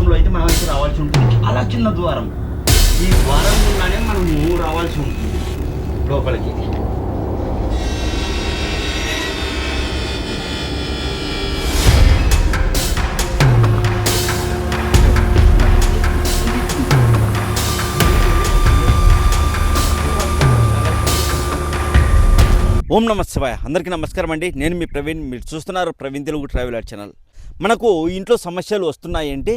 ద్వారంలో అయితే మనం అయితే రావాల్సి ఉంటుంది. అలా చిన్న ద్వారం. ఈ ద్వారం గుండానే మనము రావాల్సి ఉంటుంది. లోపలికి. ఓం నమ శివాయ. అందరికీ నమస్కారం అండి. నేను మీ ప్రవీణ్. మీరు చూస్తున్నారు ప్రవీణ్ తెలుగు ట్రావెలర్ ఛానల్. మనకు ఇంట్లో సమస్యలు వస్తున్నాయంటే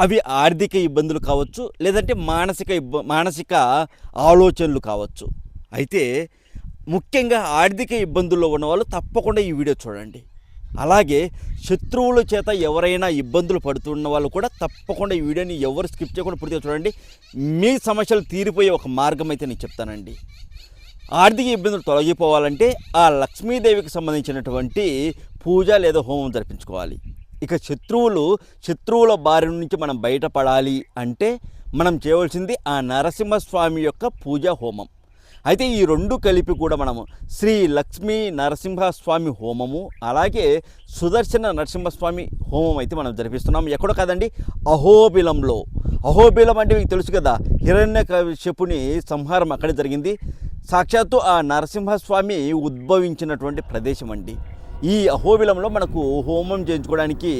అవి ఆర్థిక ఇబ్బందులు కావచ్చు లేదంటే మానసిక ఇబ్బ మానసిక ఆలోచనలు కావచ్చు. అయితే ముఖ్యంగా ఆర్థిక ఇబ్బందుల్లో ఉన్న వాళ్ళు తప్పకుండా ఈ వీడియో చూడండి. అలాగే శత్రువుల చేత ఎవరైనా ఇబ్బందులు పడుతున్న వాళ్ళు కూడా తప్పకుండా ఈ వీడియోని ఎవరు స్కిప్ చేయకుండా పూర్తిగా చూడండి. మీ సమస్యలు తీరిపోయే ఒక మార్గం అయితే నేను చెప్తానండి. ఆర్థిక ఇబ్బందులు తొలగిపోవాలంటే ఆ లక్ష్మీదేవికి సంబంధించినటువంటి పూజ లేదా హోమం జరిపించుకోవాలి. ఇక శత్రువులు శత్రువుల బారి నుంచి మనం బయటపడాలి అంటే మనం చేయవలసింది ఆ నరసింహస్వామి యొక్క పూజ హోమం. అయితే ఈ రెండు కలిపి కూడా మనము శ్రీ లక్ష్మీ నరసింహస్వామి హోమము అలాగే సుదర్శన నరసింహస్వామి హోమం అయితే మనం జరిపిస్తున్నాం. ఎక్కడ కాదండి అహోబిలంలో. అహోబిలం అంటే మీకు తెలుసు కదా హిరణ్య చెప్పుని సంహారం అక్కడే జరిగింది. సాక్షాత్తు ఆ నరసింహస్వామి ఉద్భవించినటువంటి ప్రదేశం అండి. ఈ అహోబిలంలో మనకు హోమం చేయించుకోవడానికి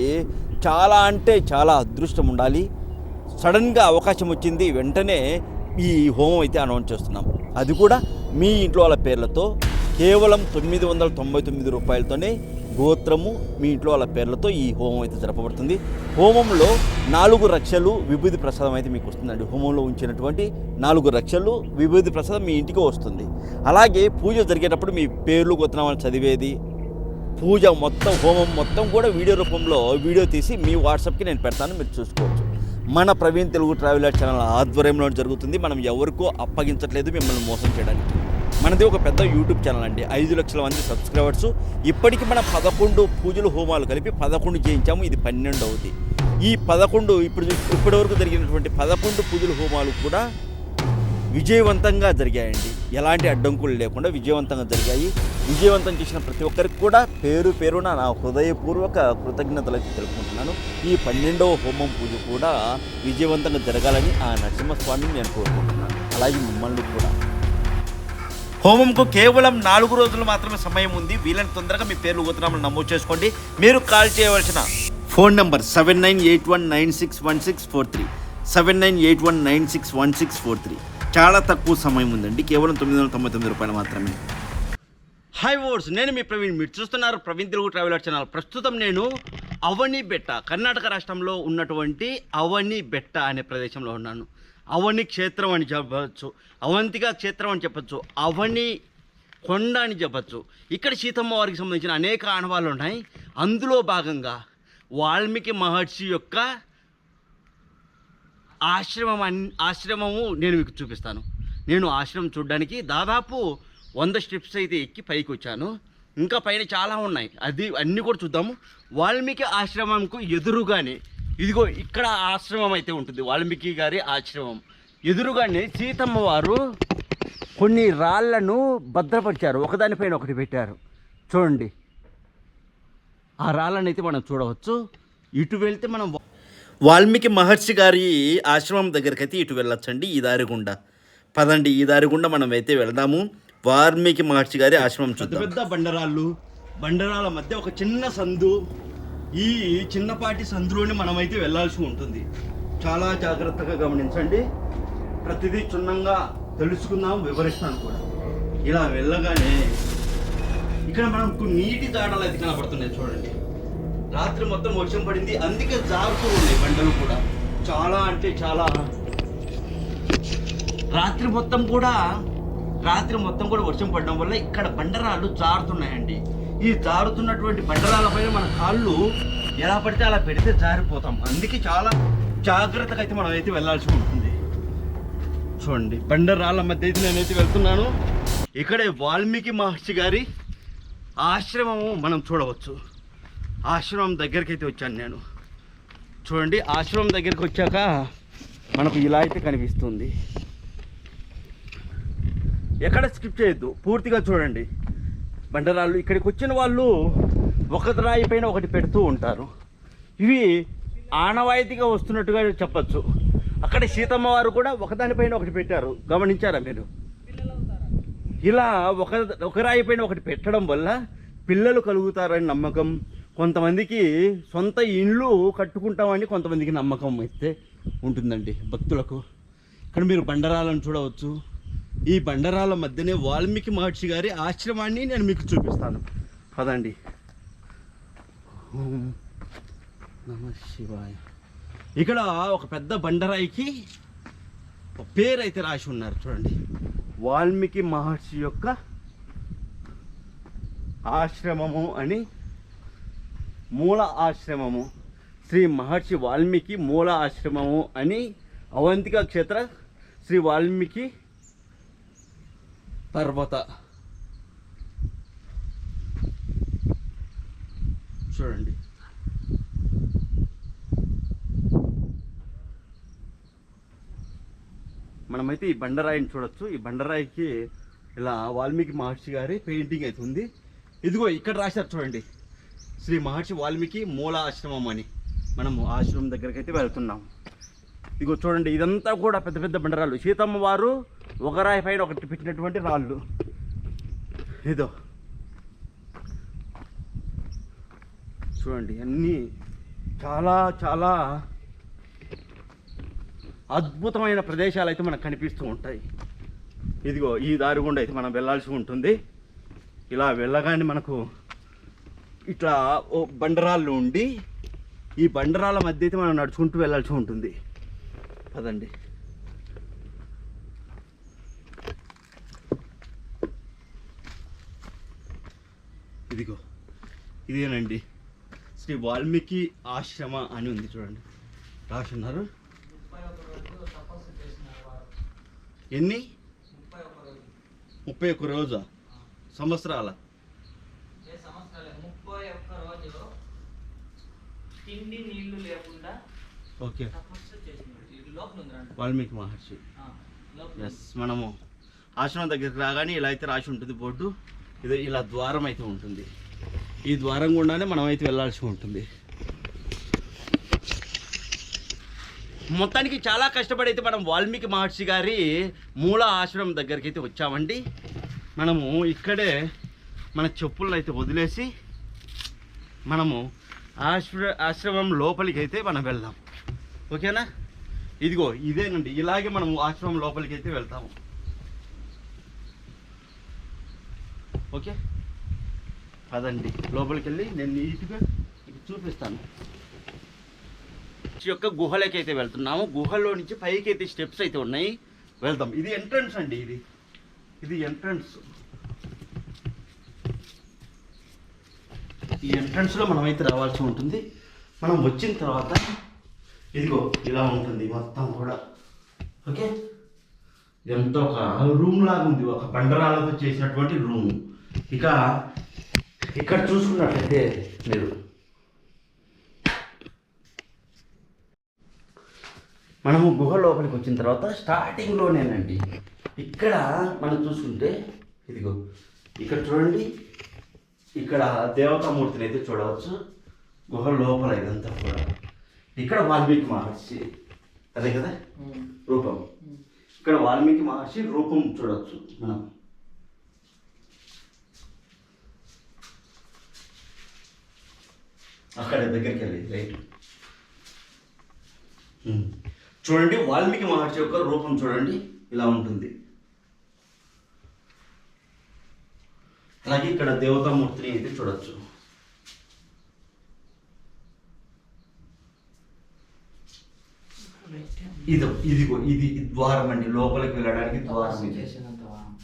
చాలా అంటే చాలా అదృష్టం ఉండాలి. సడన్గా అవకాశం వచ్చింది వెంటనే ఈ హోమం అయితే అనౌన్స్ చేస్తున్నాం. అది కూడా మీ ఇంట్లో వాళ్ళ పేర్లతో కేవలం తొమ్మిది వందల తొంభై తొమ్మిది రూపాయలతోనే గోత్రము మీ ఇంట్లో వాళ్ళ పేర్లతో ఈ హోమం అయితే జరపబడుతుంది. హోమంలో నాలుగు రక్షలు విభూది ప్రసాదం అయితే మీకు వస్తుందండి. హోమంలో ఉంచినటువంటి నాలుగు రక్షలు విభూది ప్రసాదం మీ ఇంటికి వస్తుంది. అలాగే పూజ జరిగేటప్పుడు మీ పేర్లు గోత్రం చదివేది పూజ మొత్తం హోమం మొత్తం కూడా వీడియో రూపంలో వీడియో తీసి మీ వాట్సాప్కి నేను పెడతాను మీరు చూసుకోవచ్చు. మన ప్రవీణ్ తెలుగు ట్రావెలర్ ఛానల్ ఆధ్వర్యంలో జరుగుతుంది. మనం ఎవరికో అప్పగించట్లేదు మిమ్మల్ని మోసం చేయడానికి. మనది ఒక పెద్ద యూట్యూబ్ ఛానల్ అండి. ఐదు లక్షల మంది సబ్స్క్రైబర్స్. ఇప్పటికి మనం పదకొండు పూజలు హోమాలు కలిపి పదకొండు చేయించాము. ఇది పన్నెండు అవుతుంది ఈ పదకొండు ఇప్పుడు ఇప్పటివరకు జరిగినటువంటి పదకొండు పూజలు హోమాలు కూడా విజయవంతంగా జరిగాయండి. ఎలాంటి అడ్డంకులు లేకుండా విజయవంతంగా జరిగాయి. విజయవంతం చేసిన ప్రతి ఒక్కరికి కూడా పేరు పేరున నా హృదయపూర్వక కృతజ్ఞతలు తెలుపుకుంటున్నాను. ఈ పన్నెండవ హోమం పూజ కూడా విజయవంతంగా జరగాలని ఆ నరసింహస్వామిని నేను కోరుకుంటున్నాను. అలాగే మిమ్మల్ని కూడా. హోమంకు కేవలం నాలుగు రోజులు మాత్రమే సమయం ఉంది. వీళ్ళని తొందరగా మీ పేర్లు గోత్రాలను నమోదు చేసుకోండి. మీరు కాల్ చేయవలసిన phone number seven nine eight one nine six one six four three. Seven nine eight one nine six one six four three. చాలా తక్కువ సమయం ఉందండి. కేవలం తొమ్మిది వందల తొంభై తొమ్మిది రూపాయలు మాత్రమే. హై వర్డ్స్ నేను మీ ప్రవీణ్. మీరు చూస్తున్నారు ప్రవీణ్ తెలుగు ట్రావెలర్ ఛానల్. ప్రస్తుతం నేను అవని బెట్ట కర్ణాటక రాష్ట్రంలో ఉన్నటువంటి అవని బెట్ట అనే ప్రదేశంలో ఉన్నాను. అవని క్షేత్రం అని చెప్పచ్చు అవంతిగా క్షేత్రం అని చెప్పచ్చు అవని కొండ అని చెప్పచ్చు ఇక్కడ సీతమ్మ వారికి సంబంధించిన అనేక ఆనవాళ్ళు ఉన్నాయి. అందులో భాగంగా వాల్మీకి మహర్షి యొక్క ఆశ్రమం అన్ ఆశ్రమము నేను మీకు చూపిస్తాను. నేను ఆశ్రమం చూడడానికి దాదాపు వంద స్టెప్స్ అయితే ఎక్కి పైకి వచ్చాను. ఇంకా పైన చాలా ఉన్నాయి. అది అన్నీ కూడా చూద్దాము. వాల్మీకి ఆశ్రమంకు ఎదురుగానే ఇదిగో ఇక్కడ ఆశ్రమం అయితే ఉంటుంది. వాల్మీకి గారి ఆశ్రమం. ఎదురుగానే సీతమ్మ వారు కొన్ని రాళ్ళను భద్రపరిచారు. ఒకదానిపైన ఒకటి పెట్టారు. చూడండి. ఆ రాళ్ళను అయితే మనం చూడవచ్చు. ఇటు వెళ్తే మనం వాల్మీకి మహర్షి గారి ఆశ్రమం దగ్గరికి అయితే ఇటు వెళ్ళొచ్చండి ఈ దారి గుండా పదండి ఈ దారి గుండా మనం అయితే వెళదాము. వాల్మీకి మహర్షి గారి ఆశ్రమం చూద్దాం. పెద్ద బండరాళ్ళు బండరాల మధ్య ఒక చిన్న సందు. ఈ చిన్నపాటి సందులోని మనమైతే వెళ్ళాల్సి ఉంటుంది. చాలా జాగ్రత్తగా గమనించండి. ప్రతిదీ క్షుణ్ణంగా తెలుసుకుందాం వివరిస్తాను కూడా. ఇలా వెళ్ళగానే ఇక్కడ మనకు నీటి దాడలు అయితే కనబడుతున్నాయి చూడండి. రాత్రి మొత్తం వర్షం పడింది. అందుకే జారుతూ ఉన్నాయి బండలు కూడా. చాలా అంటే చాలా. రాత్రి మొత్తం కూడా రాత్రి మొత్తం కూడా వర్షం పడడం వల్ల ఇక్కడ బండరాళ్ళు జారుతున్నాయండి. ఈ జారుతున్నటువంటి బండరాల మన కాళ్ళు ఎలా పడితే అలా పెడితే జారిపోతాం. అందుకే చాలా జాగ్రత్తగా అయితే మనం అయితే వెళ్ళాల్సి ఉంటుంది. చూడండి బండరాళ్ళ మధ్య అయితే నేనైతే వెళ్తున్నాను. ఇక్కడే వాల్మీకి మహర్షి గారి ఆశ్రమము మనం చూడవచ్చు. ఆశ్రమం దగ్గరికి అయితే వచ్చాను నేను. చూడండి ఆశ్రమం దగ్గరికి వచ్చాక మనకు ఇలా అయితే కనిపిస్తుంది. ఎక్కడ స్కిప్ చేయొద్దు పూర్తిగా చూడండి. బండరాళ్ళు ఇక్కడికి వచ్చిన వాళ్ళు ఒక రాయి పైన ఒకటి పెడుతూ ఉంటారు. ఇవి ఆనవాయితీగా వస్తున్నట్టుగా చెప్పచ్చు. అక్కడ సీతమ్మ వారు కూడా ఒకదానిపైన ఒకటి పెట్టారు. గమనించారా మీరు? ఇలా ఒక ఒక రాయి పైన ఒకటి పెట్టడం వల్ల పిల్లలు కలుగుతారని నమ్మకం కొంతమందికి సొంత ఇండ్లు కట్టుకుంటామని కొంతమందికి నమ్మకం అయితే ఉంటుందండి భక్తులకు. ఇక్కడ మీరు బండరాలను చూడవచ్చు. ఈ బండరాల మధ్యనే వాల్మీకి మహర్షి గారి ఆశ్రమాన్ని నేను మీకు చూపిస్తాను. పదండి. నమ శివాయ. ఇక్కడ ఒక పెద్ద బండరాయికి పేరు అయితే రాసి ఉన్నారు. చూడండి. వాల్మీకి మహర్షి యొక్క ఆశ్రమము అని మూల ఆశ్రమము. శ్రీ మహర్షి వాల్మీకి మూల ఆశ్రమము అని అవంతిక క్షేత్ర శ్రీ వాల్మీకి పర్వత. చూడండి. మనమైతే ఈ బండరాయిని చూడొచ్చు. ఈ బండరాయికి ఇలా వాల్మీకి మహర్షి గారి పెయింటింగ్ అయితే ఉంది. ఇదిగో ఇక్కడ రాశారు చూడండి. శ్రీ మహర్షి వాల్మీకి మూల ఆశ్రమం అని. మనము ఆశ్రమం దగ్గరికి అయితే వెళ్తున్నాం. ఇదిగో చూడండి ఇదంతా కూడా పెద్ద పెద్ద బండరాళ్ళు. సీతమ్మ వారు ఒక రాయి పైన ఒకటి పెట్టినటువంటి రాళ్ళు. ఇదో. చూడండి అన్నీ చాలా చాలా అద్భుతమైన ప్రదేశాలు అయితే మనకు కనిపిస్తూ ఉంటాయి. ఇదిగో ఈ దారి గుండా అయితే మనం వెళ్ళాల్సి ఉంటుంది. ఇలా వెళ్ళగానే మనకు ఇట్లా ఓ బండరాళ్ళు ఉండి ఈ బండరాల మధ్య అయితే మనం నడుచుకుంటూ వెళ్ళాల్సి ఉంటుంది. పదండి. ఇదిగో ఇదేనండి. శ్రీ వాల్మీకి ఆశ్రమ అని ఉంది చూడండి. రాసున్నారు. ఎన్ని? ముప్పై రోజు. ముప్పై ఒక్క రోజా? సంవత్సరాల ఏ సంవత్సరాలే ముప్పై ఒక్క రోజు తిండి నీళ్ళు లేకుండా ఓకే. వాల్మీకి మహర్షి. ఎస్ మనము ఆశ్రమం దగ్గరికి రాగానే ఇలా అయితే రాసి ఉంటుంది బోర్డు. ఇది ఇలా ద్వారం అయితే ఉంటుంది. ఈ ద్వారం గుండానే మనం అయితే వెళ్ళాల్సి ఉంటుంది. మొత్తానికి చాలా కష్టపడి అయితే మనం వాల్మీకి మహర్షి గారి మూల ఆశ్రమం దగ్గరికి అయితే వచ్చామండి. మనము ఇక్కడే మన చెప్పులను అయితే వదిలేసి మనము ఆశ్ర ఆశ్రమం లోపలికి అయితే మనం వెళ్దాం. ఓకేనా? ఇదిగో ఇదేనండి. ఇలాగే మనం ఆశ్రమం లోపలికి అయితే వెళ్తాము. ఓకే? పదండి. లోపలికి వెళ్ళి నేను నీట్గా మీకు చూపిస్తాను. యొక్క గుహలోకి అయితే వెళ్తున్నాము. గుహలో నుంచి పైకి అయితే స్టెప్స్ అయితే ఉన్నాయి. వెళ్దాం. ఇది ఎంట్రన్స్ అండి ఇది. ఇది ఎంట్రన్స్. ఈ ఎంట్రన్స్లో మనం అయితే రావాల్సి ఉంటుంది. మనం వచ్చిన తర్వాత ఇదిగో ఇలా ఉంటుంది మొత్తం కూడా. ఓకే? ఎంత ఒక రూమ్ లాగా ఉంది. ఒక బండరాలతో చేసినటువంటి రూమ్ ఇక ఇక్కడ చూసుకున్నట్లయితే మీరు. మనము గుహ లోపలికి వచ్చిన తర్వాత స్టార్టింగ్లోనేనండి ఇక్కడ మనం చూసుకుంటే ఇదిగో ఇక్కడ చూడండి. ఇక్కడ దేవతామూర్తిని అయితే చూడవచ్చు. గుహ లోపల ఇదంతా కూడా. ఇక్కడ వాల్మీకి మహర్షి అదే కదా. రూపం. ఇక్కడ వాల్మీకి మహర్షి రూపం చూడవచ్చు మనం. అక్కడ దగ్గరికి వెళ్ళి రైట్. చూడండి వాల్మీకి మహర్షి యొక్క రూపం చూడండి ఇలా ఉంటుంది. అలాగే ఇక్కడ దేవతామూర్తిని అయితే చూడొచ్చు. ఇదో ఇదిగో ఇది ద్వారం అండి. లోపలికి వెళ్ళడానికి ద్వారం ఇది?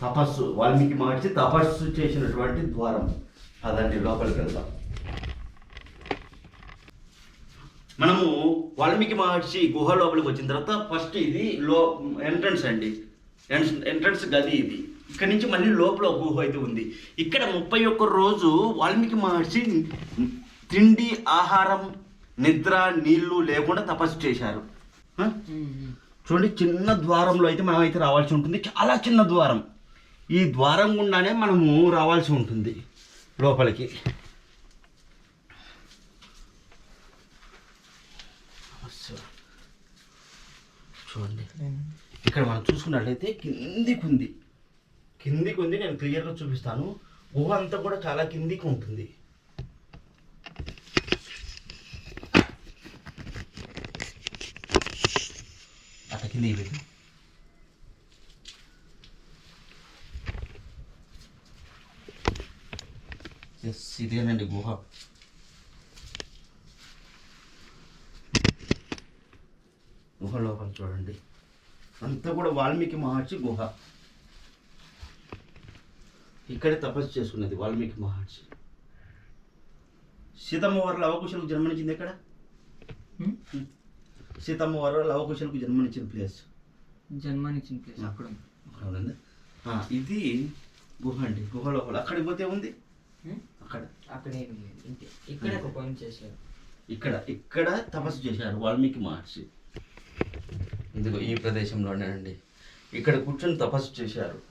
తపస్సు వాల్మీకి మహర్షి తపస్సు చేసినటువంటి ద్వారం. అదండి లోపలికి వెళ్దాం. మనము వాల్మీకి మహర్షి గుహ లోపలికి వచ్చిన తర్వాత ఫస్ట్ ఇది లో ఎంట్రన్స్ అండి. ఎంట్రన్స్ గది ఇది. ఇక్కడ నుంచి మళ్ళీ లోపల గుహ అయితే ఉంది. ఇక్కడ ముప్పై ఒక్క రోజు వాల్మీకి మహర్షి తిండి ఆహారం నిద్ర నీళ్ళు లేకుండా తపస్సు చేశారు. చూడండి చిన్న ద్వారంలో అయితే మనం అయితే రావాల్సి ఉంటుంది. చాలా చిన్న ద్వారం. ఈ ద్వారం గుండానే మనము రావాల్సి ఉంటుంది లోపలికి. చూడండి. ఇక్కడ మనం చూసుకున్నట్లయితే కిందికి ఉంది కిందికి ఉంది నేను క్లియర్గా చూపిస్తాను. గుహ అంతా కూడా చాలా కిందికి ఉంటుంది. అట్ట కిందికి పెట్టు. ఎస్ ఇదేనండి గుహ. గుహ లోపల చూడండి. అంతా కూడా వాల్మీకి మహర్షి గుహ. ఇక్కడే తపస్సు చేసుకున్నది వాల్మీకి మహర్షి. సీతమ్మ వారు లవకుశలకు జన్మనిచ్చింది ఎక్కడ? సీతమ్మ వారు లవకుశలకు జన్మనిచ్చిన ప్లేస్. జన్మనిచ్చిన ప్లేస్ అక్కడ అవునండి. ఇది గుహ అండి. గుహ లోపల. అక్కడికి పోతే ఉంది? అక్కడ. అక్కడ ఇక్కడ ఒక పాయింట్ చేశారు. ఇక్కడ ఇక్కడ తపస్సు చేశారు వాల్మీకి మహర్షి. ఇదిగో ఈ ప్రదేశంలోనే అండి ఇక్కడ కూర్చొని తపస్సు చేశారు.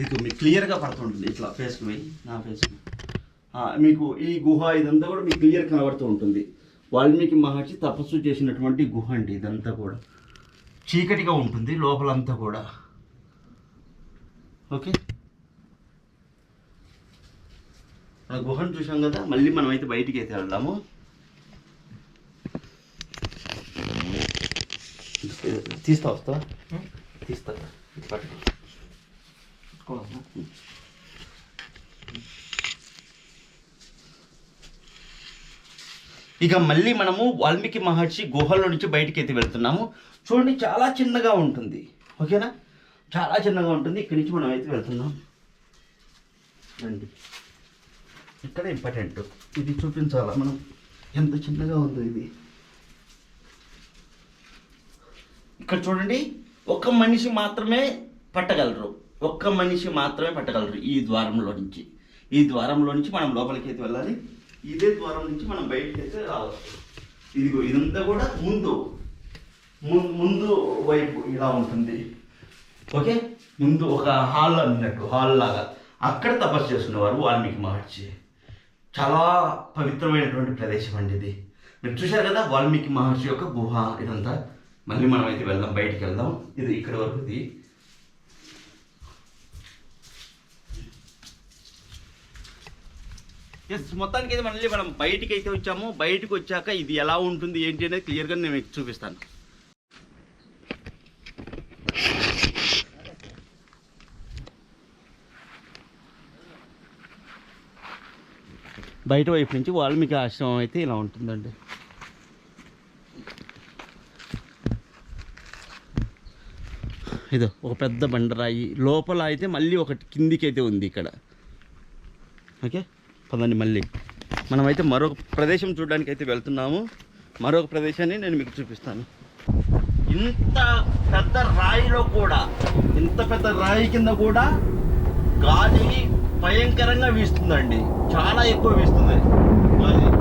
ఇది మీకు క్లియర్గా పడుతుంటుంది. ఇట్లా ఫేస్కి పోయి నా ఫేస్కి మీకు ఈ గుహ ఇదంతా కూడా మీకు క్లియర్ కనబడుతూ ఉంటుంది. వాల్మీకి మహర్షి తపస్సు చేసినటువంటి గుహ అండి ఇదంతా కూడా. చీకటిగా ఉంటుంది లోపలంతా కూడా. ఓకే? మన గుహను చూసాం కదా మళ్ళీ మనం అయితే బయటికి అయితే వెళ్దాము. తీస్తా వస్తా? తీస్తా. ఇది ఇక మళ్ళీ మనము వాల్మీకి మహర్షి గుహలో నుంచి బయటికి అయితే వెళ్తున్నాము. చూడండి చాలా చిన్నగా ఉంటుంది. ఓకేనా? చాలా చిన్నగా ఉంటుంది. ఇక్కడి నుంచి మనం అయితే వెళ్తున్నాం. రండి. ఇక్కడ ఇంపార్టెంట్ ఇది చూపించాలా మనం? ఎంత చిన్నగా ఉందో ఇది. ఇక్కడ చూడండి ఒక మనిషి మాత్రమే పట్టగలరు. ఒక్క మనిషి మాత్రమే పట్టగలరు ఈ ద్వారంలో నుంచి. ఈ ద్వారంలో నుంచి మనం లోపలికి అయితే వెళ్ళాలి. ఇదే ద్వారం నుంచి మనం బయటకి అయితే రావచ్చు. ఇదిగో ఇదంతా కూడా ముందు. ముందు వైపు ఇలా ఉంటుంది. ఓకే? ముందు ఒక హాల్ అన్నట్టు హాల్ లాగా. అక్కడ తపస్సు చేసుకునేవారు వాల్మీకి మహర్షి. చాలా పవిత్రమైనటువంటి ప్రదేశం అండి ఇది. మీరు చూశారు కదా వాల్మీకి మహర్షి యొక్క గుహ ఇదంతా. మళ్ళీ మనం అయితే వెళ్దాం బయటికి వెళ్దాం. ఇది ఇక్కడ వరకు ఇది. ఎస్ మొత్తానికి అయితే మళ్ళీ మనం బయటికి అయితే వచ్చాము. బయటికి వచ్చాక ఇది ఎలా ఉంటుంది ఏంటి అనేది క్లియర్గా నేను మీకు చూపిస్తాను. బయట వైపు నుంచి వాల్మీకి ఆశ్రమం అయితే ఇలా ఉంటుందండి. ఇదో ఒక పెద్ద బండరాయి. లోపల అయితే మళ్ళీ ఒకటి కిందికి అయితే ఉంది ఇక్కడ. ఓకే పదండి మళ్ళీ. మనమైతే మరొక ప్రదేశం చూడడానికి అయితే వెళ్తున్నాము. మరొక ప్రదేశాన్ని నేను మీకు చూపిస్తాను. ఇంత పెద్ద రాయిలో కూడా ఇంత పెద్ద రాయి కింద కూడా గాలి భయంకరంగా వీస్తుందండి. చాలా ఎక్కువ వీస్తుంది. గాలి